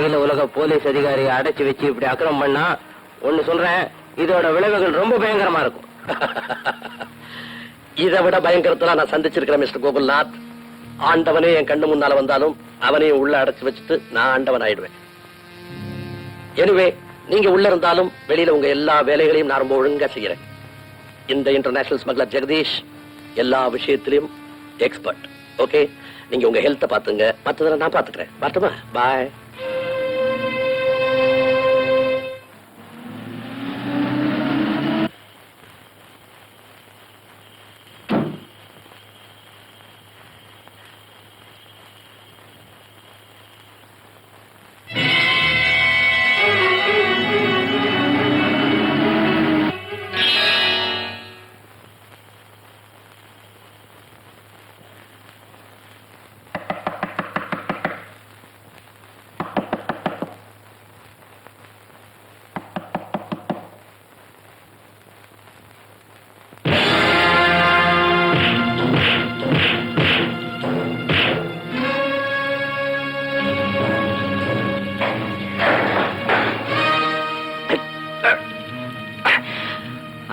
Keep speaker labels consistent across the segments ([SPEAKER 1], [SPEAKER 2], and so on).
[SPEAKER 1] அகில உலக போலீஸ் அதிகாரியை அடைச்சு வச்சு இப்படி அக்கிரம் பண்ணா ஒண்ணு சொல்றேன் இதோட விளைவுகள் ரொம்ப பயங்கரமா இருக்கும்.
[SPEAKER 2] இதை விட பயங்கரத்தெல்லாம் நான் சந்திச்சிருக்கிறேன் மிஸ்டர் கோகுல்நாத். ஆண்டவனே என் கண்ணு முன்னால வந்தாலும் அவனையும் உள்ள அடைச்சு வச்சுட்டு நான் ஆண்டவன் ஆயிடுவேன். எனவே நீங்க உள்ள இருந்தாலும் வெளியில உங்க எல்லா வேலைகளையும் நான் ரொம்ப ஒழுங்கா செய்யறேன். இந்த இன்டர்நேஷனல் ஸ்மக்லர் ஜெகதீஷ் எல்லா விஷயத்திலும் எக்ஸ்பர்ட் ஓகே நீங்க உங்க ஹெல்த்தை பாத்துங்க மற்றதை நான் பாத்துக்கிறேன் பார்த்துமா? பாய்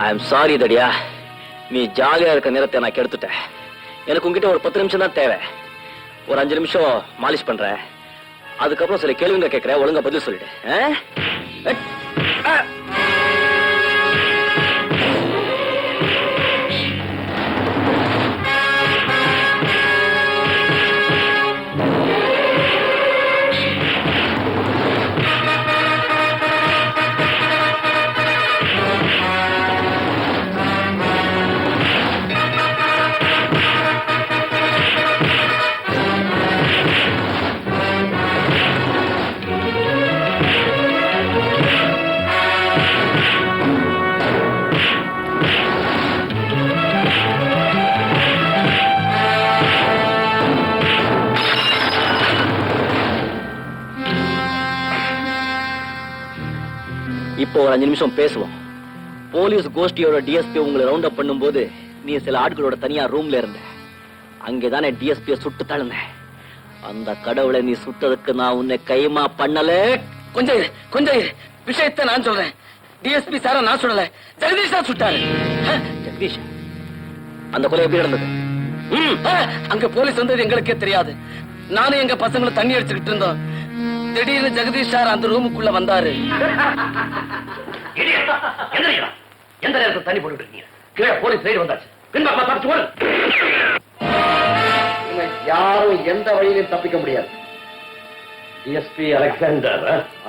[SPEAKER 3] ஐ எம் சாரி தடியா. நீ ஜாலியா இருக்க நேரத்தை நான் கெடுத்துட்டேன். எனக்கு உங்ககிட்ட ஒரு பத்து நிமிஷம் தான் தேவை. ஒரு அஞ்சு நிமிஷம் மாலிஷ் பண்றேன். அதுக்கப்புறம் சில கேள்விங்க கேட்கிறேன். ஒழுங்கா பதில் சொல்லிடு. இப்போ ஒரு அஞ்சு நிமிஷம் பேசுவோம். போலீஸ் கோஷ்டியோட டிஎஸ்பி உங்களை ரவுண்ட் அப் பண்ணும்போது நீ சில ஆட்களோட தனியா ரூம்ல இருந்த. அங்கேதானே டிஎஸ்பிய சுட்டு தழுந்தேன் அந்த கடவுளை நீ சுட்டதுக்கு நான் உன்னை கைமா பண்ணல.
[SPEAKER 2] கொஞ்சம் இரு, கொஞ்சம் இரு. விஷயத்தை நான் சொல்றேன். டிஎஸ்பி சார நான் சொல்லல ஜெகதீஷ் தான் சுட்டாரு.
[SPEAKER 3] ஜெகதீஷ்? அந்த கொலை எப்படி நடந்தது?
[SPEAKER 2] அங்க போலீஸ் வந்தது எங்களுக்கே தெரியாது. நானும் எங்க பசங்களும் தண்ணி அடிச்சுக்கிட்டு இருந்தோம். திடீர்னு ஜெகதீஷ் சார் அந்த ரூமுக்குள்ள வந்தாரு.
[SPEAKER 4] எந்த நேரத்தில் தண்ணி போட்டுட்டு இருக்கீங்க? கீழே போலீஸ் சைடு வந்தாச்சு. பின்பக்கமா தப்பிச்சு
[SPEAKER 2] யாரும் எந்த வழியிலும் தப்பிக்க முடியாது.
[SPEAKER 4] டிஎஸ்பி அலெக்சாண்டர்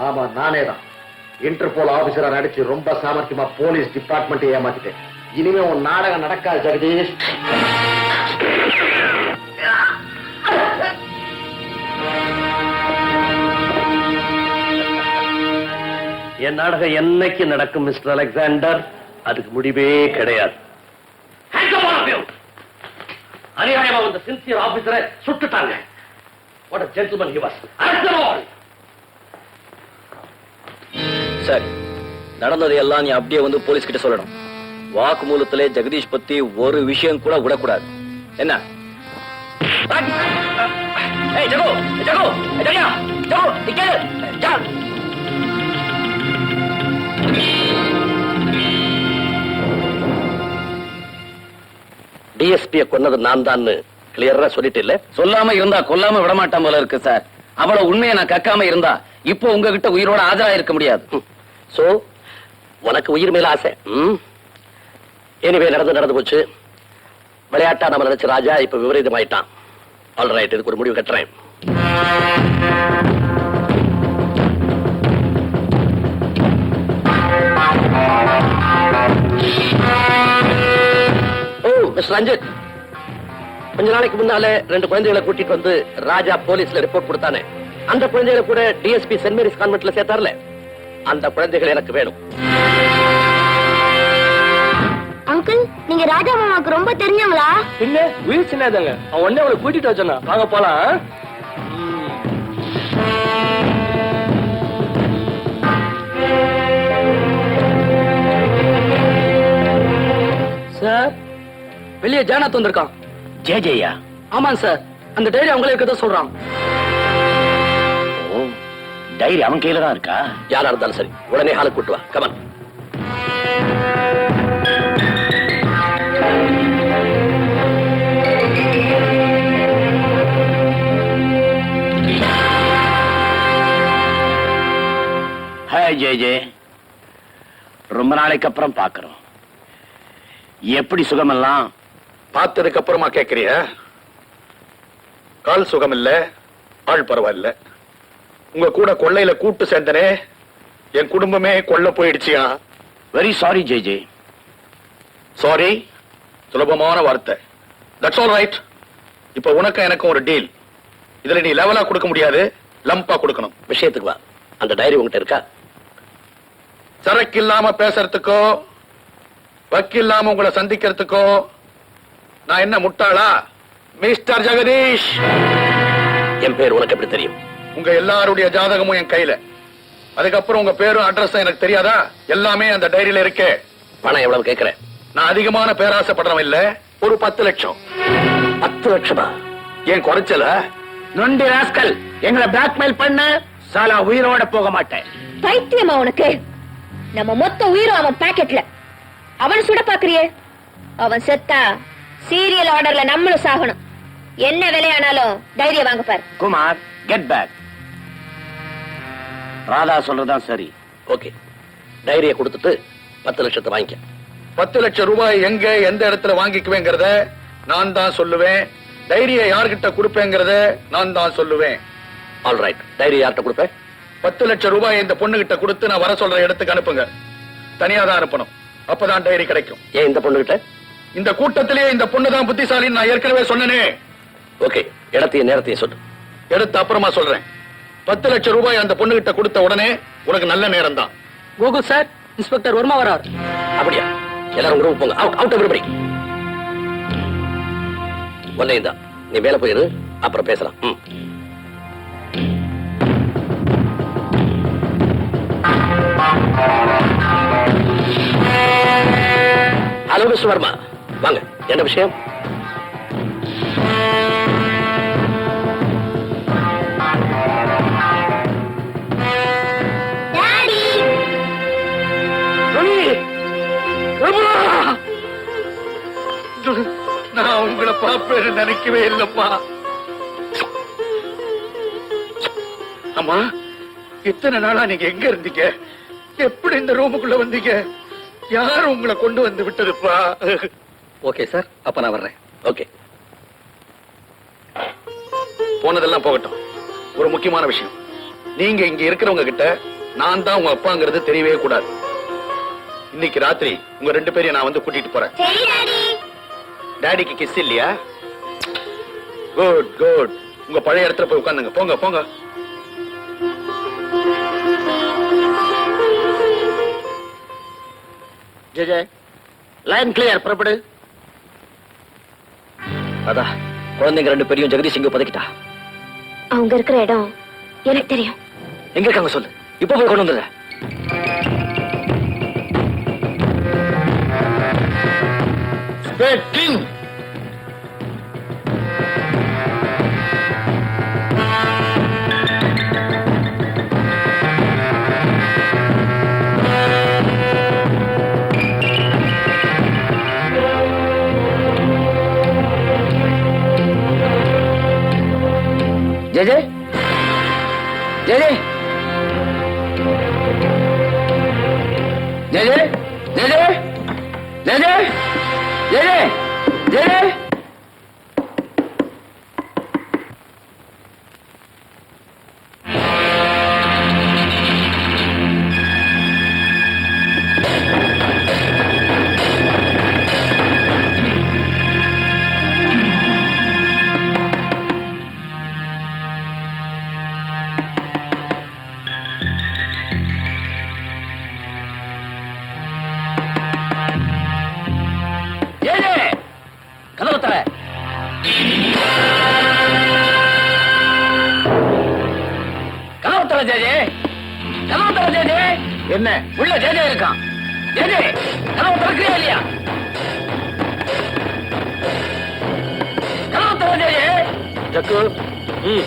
[SPEAKER 2] ஆமா நானே தான். இன்டர்போல் ஆபீசரா நடிச்சு ரொம்ப சாமர்த்தியமா போலீஸ் டிபார்ட்மெண்ட் ஏமாத்திட்டேன். இனிமே உன் நாடகம் நடக்காது ஜெகதீஷ்.
[SPEAKER 4] என் நாடகம் என்னைக்கு நடக்கும் மிஸ்டர் அலெக்சாண்டர்? அதுக்கு முடிவே கிடையாது. அநியாயமா வந்த சின்சியர் ஆபீசரை சுட்டுட்டாங்க. What a gentleman he was. Arrest them all!
[SPEAKER 3] சரி நடந்தது எல்லாம் நீ அப்படியே வந்து போலீஸ் கிட்ட சொல்லணும். வாக்குமூலத்திலே ஜெகதீஷ் பத்தி ஒரு விஷயம் கூட விடக்கூடாது. என்ன? ஏய் ஜகு ஜகு ஜகியா ஜகு
[SPEAKER 2] டிஎஸ்பிய கொன்னது நான் தான் கிளியரா சொல்லிட்டு இல்ல?
[SPEAKER 1] சொல்லாம இருந்தா கொல்லாம விடமாட்டான் போல இருக்கு சார். அவ்வளவு உண்மையை நான் கக்காம இருந்தா இப்போ உங்ககிட்ட உயிரோட ஆஜரா இருக்க முடியாது.
[SPEAKER 2] சோ உனக்கு உயிர் மேல ஆசை. எனிவே நடந்து நடந்து போச்சு. விளையாட்டா நம்ம நினைச்ச ராஜா இப்ப விபரீதமாயிட்டான். ஆல் ரைட் இதுக்கு ஒரு முடிவு கட்டுறேன். ஓ மிஸ்டர் ரஞ்சித் கொஞ்ச நாளைக்கு முன்னால ரெண்டு குழந்தைகளை கூட்டிட்டு வந்து ராஜா போலீஸ்ல ரிப்போர்ட் கொடுத்தானே. அந்த குழந்தைகளை கூட டிஎஸ்பி சென்ட் மேரிஸ் கான்வென்ட்ல சேர்த்தார்ல. அந்த குழந்தைகள் எனக்கு வேணும்.
[SPEAKER 5] அங்கிள் நீங்க ராஜா மாமாக்கு ரொம்ப தெரிஞ்சவங்களா?
[SPEAKER 4] பின்ன உயிர் சின்னதாங்க. அவன் உடனே அவளை கூட்டிட்டு வச்சானா வாங்க போலாம்
[SPEAKER 2] வெளியே ஜானாத் வந்திருக்கான்.
[SPEAKER 4] ஜே ஜெயா
[SPEAKER 2] ஆமாங்க சார். அந்த டைரி அவங்களே இருக்கதான் சொல்றான்.
[SPEAKER 3] ஓ
[SPEAKER 1] டைரி அவன் கையில தான் இருக்கா?
[SPEAKER 2] யாரா இருந்தாலும் சரி உடனே ஹாலுக்கு கூட்டு வா. கமன்
[SPEAKER 1] ஹாய் ஜே ஜே ரொம்ப நாளைக்கு அப்புறம் பாக்குறோம் எப்படி சுகமெல்லாம்?
[SPEAKER 6] பார்த்ததுக்கு அப்புறமா கேக்குறிய கால் சுகம் இல்ல ஆள் பரவாயில்ல. உங்க கூட கொள்ளையில கூட்டு சேர்ந்தனே என் குடும்பமே கொள்ள போயிடுச்சியா?
[SPEAKER 1] Very sorry J J
[SPEAKER 6] sorry சுலபமான வார்த்தை. தட்ஸ் ஆல் ரைட் இப்ப உனக்கும் எனக்கும் ஒரு டீல் இதுல நீ லெவலா கொடுக்க முடியாது லம்பா கொடுக்கணும்.
[SPEAKER 2] விஷயத்துக்கு வா. அந்த டைரி உங்ககிட்ட இருக்கா?
[SPEAKER 6] சரக்கு இல்லாம பேசுறதுக்கோ வக்கில்லாம உங்களை சந்திக்கிறதுக்கோ நான் என்ன முட்டாளா? மிஸ்டர் ஜெகதீஷ்!
[SPEAKER 2] என் பேர் உனக்கு எப்படி தெரியும்?
[SPEAKER 6] உங்க எல்லாருடைய ஜாதகமும் என் கையில. அதுக்கப்புறம் உங்க பேரும் அட்ரஸும் எனக்கு தெரியாதா? எல்லாமே அந்த டைரியில இருக்கே.
[SPEAKER 2] பணம் எவ்வளவு கேட்கிறேன்
[SPEAKER 6] நான் அதிகமான பேராசைப்படுறவன் இல்ல. ஒரு பத்து லட்சம்.
[SPEAKER 2] பத்து லட்சமா?
[SPEAKER 6] ஏன் குறைச்சல?
[SPEAKER 1] நொண்டி ராஸ்கல் எங்களை பிளாக்மெயில் பண்ண சாலா உயிரோட போக மாட்டேன்.
[SPEAKER 5] பைத்தியமா உனக்கு? நம்ம மொத்த உயிரும் அவன் பாக்கெட்ல அவன் சுட பாக்குறியே அவன் செத்தா சீரியல் ஆர்டர்ல நம்மளும் சாகணும். என்ன விலையானாலும் தைரியம் வாங்க பாரு.
[SPEAKER 1] குமார் கெட் பேக் ராதா சொல்றதான் சரி.
[SPEAKER 2] ஓகே. டைரியை கொடுத்துட்டு பத்து லட்சத்தை வாங்கிக்க.
[SPEAKER 6] பத்து லட்சம் ரூபாய் எங்க எந்த இடத்துல வாங்கிக்குவேங்கிறத நான் தான் சொல்லுவேன். டைரியை யார்கிட்ட கொடுப்பேங்கிறத நான் தான் சொல்லுவேன்.
[SPEAKER 2] ஆல் ரைட் டைரி யார்கிட்ட கொடுப்பேன்
[SPEAKER 6] பத்து லட்சம் ரூபாய் இந்த பொண்ணுகிட்ட கொடுத்து நான் வர சொல்ற இடத்துக்கு அனுப்புங்க. தனியா தான் அனுப்பணும். அப்பதான் டைரி கிடைக்கும்.
[SPEAKER 2] ஏன் இந்த பொண்ணுகிட்ட?
[SPEAKER 6] இந்த கூட்டத்திலேயே இந்த பொண்ணு தான் புத்திசாலின்னு நான் ஏற்கனவே சொன்னனே.
[SPEAKER 2] ஓகே இடத்தையும் நேரத்தையும் சொல்லு
[SPEAKER 6] எடுத்து அப்புறமா சொல்றேன். பத்து லட்சம் ரூபாய் அந்த பொண்ணுகிட்ட கொடுத்த உடனே உனக்கு நல்ல நேரம் தான்
[SPEAKER 7] கோகுல் சார் இன்ஸ்பெக்டர் வர்மா வரார்.
[SPEAKER 2] அப்படியா? எல்லாரும் குரூப் போங்க. அவுட் அவுட் எவ்ரிபடி ஒன்னையும் தான் நீ மேல போயிரு அப்புறம் பேசலாம். ம். Hello mister Varma. வாங்க என்ன விஷயம்?
[SPEAKER 6] நான் உங்களை பாப்பேன்னு நினைக்கவே இல்லம்மா. அம்மா இத்தனை நாளா நீங்க எங்க இருந்தீங்க? எப்படி இந்த ரூமுக்குள்ள வந்தீங்க? யார் உங்களை கொண்டு வந்து விட்டதுப்பா?
[SPEAKER 2] Okay sir. அப்ப நான் வர்றேன். ஓகே.
[SPEAKER 6] போனதெல்லாம் போகட்டும். ஒரு முக்கியமான விஷயம். நீங்க இங்க இருக்கிறவங்க கிட்ட நான் தான் உங்க அப்பாங்கிறது தெரியவே கூடாது. இன்னைக்கு ராத்திரி உங்க ரெண்டு பேரையும் நான் வந்து கூட்டிட்டு போறேன். டாடிக்கு கிஸ் இல்லையா? குட் குட் உங்க பழைய இடத்துல போய் உட்காந்துங்க. போங்க போங்க.
[SPEAKER 1] ஜெஜே லைன் கிளியர் புறப்படு.
[SPEAKER 3] அதான் குழந்தைங்க ரெண்டு பேரையும் ஜெகதீஷ் இங்க பதுக்கிட்டா.
[SPEAKER 5] அவங்க இருக்கிற இடம் எனக்கு தெரியும்.
[SPEAKER 3] எங்க இருக்காங்க சொல்லு. இப்ப போய் கொண்டு வந்துடுறேன்.
[SPEAKER 1] ஜெஜே Deli! Deli! Deli! Deli! Deli! Deli! தர ஜெஜே கதவு தர ஜெஜே என்ன? உள்ள ஜெஜே இருக்கான். ஜெஜே கதவு திறக்கிறியா இல்லையா? கதவு தர ஜெஜே
[SPEAKER 2] ஜக்கு ம்.